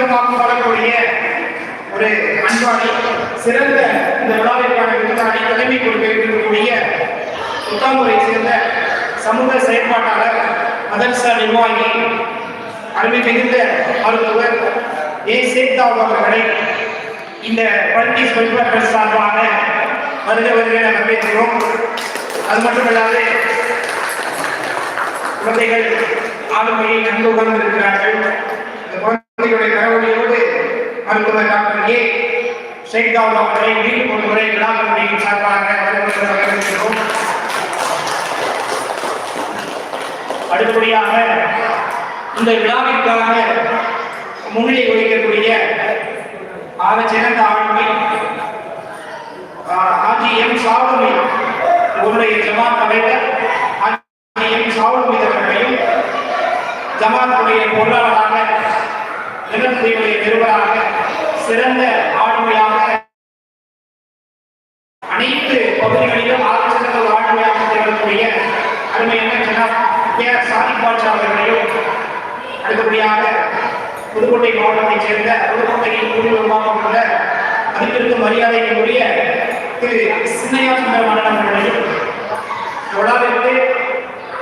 சுத்தமாக வழங்கக்கூடிய ஒரு அன்பாளி சிறந்த இந்த விழாவிற்கான விருதாளி தலைமை கொடுக்க முத்தாமுறை சேர்ந்த சமூக செயற்பாட்டாளர் மதர்சா நிர்வாகி அருமை மிகுந்த மருத்துவர் ஏ. சேத்தாவு அவர்களை இந்த பள்ளி சொல்பர்கள் சார்பாக வருக வருக என வரவேற்கிறோம். அது மட்டுமல்லாது குழந்தைகள் ஆளுமையை நன்கு உணர்ந்திருக்கிறார்கள். இந்த குழந்தைகளுடைய கரவொலியோடு மருத்துவர் டாக்டர் ஏ ஷேக் அவர்களை மீண்டும் ஒரு முறை விழாக்களின் சார்பாக வரவேற்கிறோம் அடுத்தபடியாக இந்த விழாவிற்காக முன்னிலை வகிக்கக்கூடிய ஆக சிறந்த ஆளுமை ஆஜி எம் சாவுமி உங்களுடைய ஜமாத் தலைவர் ஆஜி எம் சாவுமி அவர்களையும் ஜமாத்துடைய பொருளாளராக நிலத்துறையுடைய நிறுவனராக சிறந்த ஆளுமையாக அனைத்து பகுதிகளிலும் ஆலோசனை ஆளுமையாக திகழக்கூடிய அருமையான ஜனாப் கே ஆர் சாதிக் பாட்சா அவர்களையும் அடுத்தபடியாக புதுக்கோட்டை மாவட்டத்தைச் சேர்ந்த புதுக்கோட்டையின் குடியுரிமாக உள்ள மதிப்பிற்கும் மரியாதைக்குரிய திரு சின்னையா சுந்தர மன்னன் அவர்களையும் தொடர்ந்து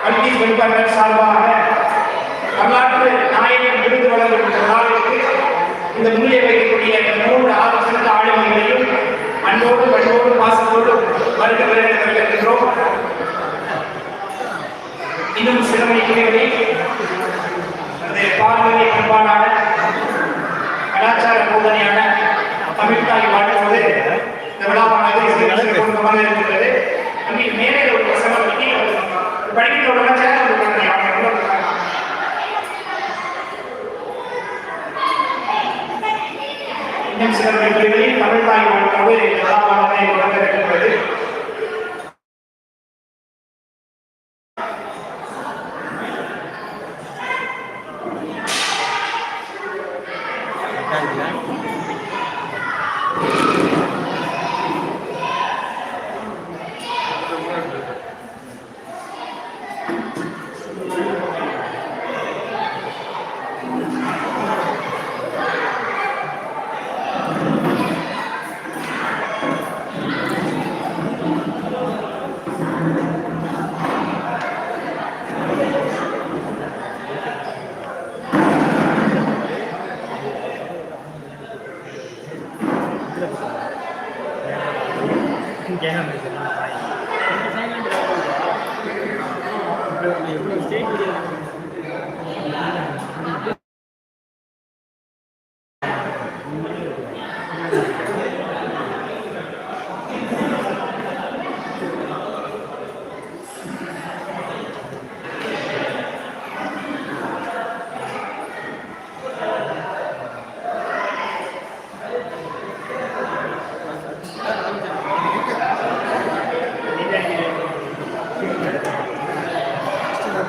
கல்வி வெண்பாளர் சார்பாக வரலாற்று நாயகன் விருது வழங்கும் இந்த விழாவிற்கு இந்த முன்னிலை வைக்கக்கூடிய இந்த மூன்று ஆறு சிறந்த ஆளுமைகளையும் அன்போடு பண்போடு பாசத்தோடு வருக வருக வரவேற்கிறோம் இன்னும் சில மணிக்குகளில் அந்த பண்பாடான கலாச்சார போதனையான தமிழ்தாய் வாழ்வது இந்த விழாவானது சிறப்பாக இருக்கிறது அங்கே மேலே ஒரு பிரசவம் பண்ணி படிக்கிற ஒரு குழந்தை இன்னும் சில தமிழ்தாய் வாழ்வது எப்படி? ஸ்டேட்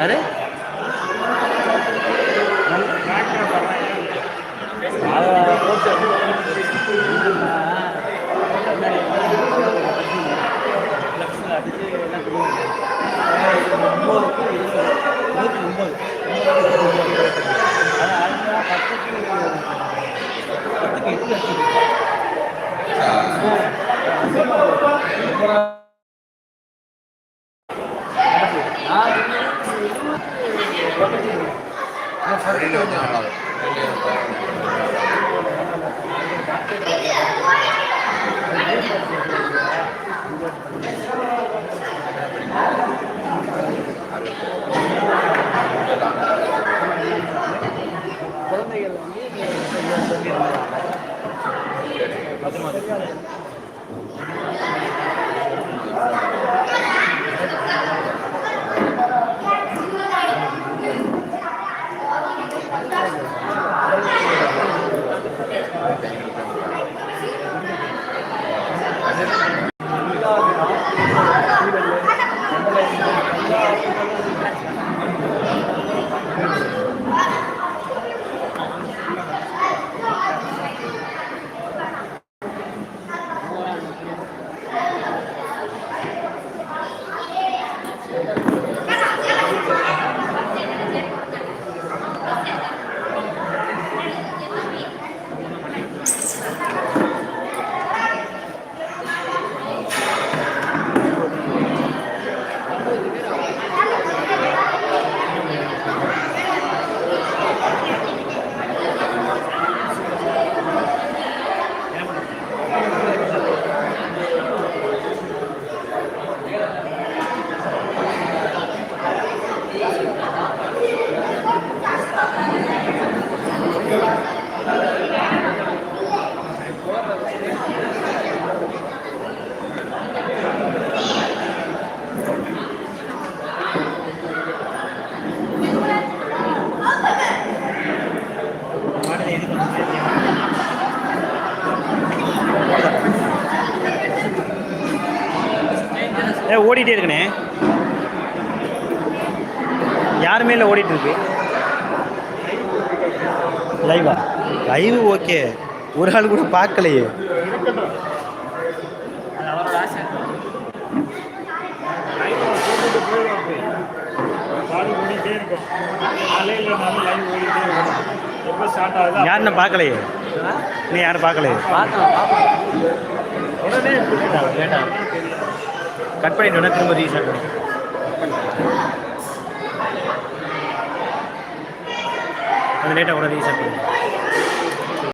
अरे? Yeah. ஏ ஓடிட்டே இருக்கனே. யாருமே இல்லை ஓடிட்டு இருக்கு. லைவா லைவ் ஓகே. ஒரு ஆள் கூட பார்க்கலையே. யாருன்னு பார்க்கலையே? நீ யாரும் பார்க்கலையே? கற்பனை கட் பண்ணிட்டு திரும்ப ரீஸ்டார்ட் பண்ணி லேட்டாக கூட ரீஸ்டார்ட் பண்ணி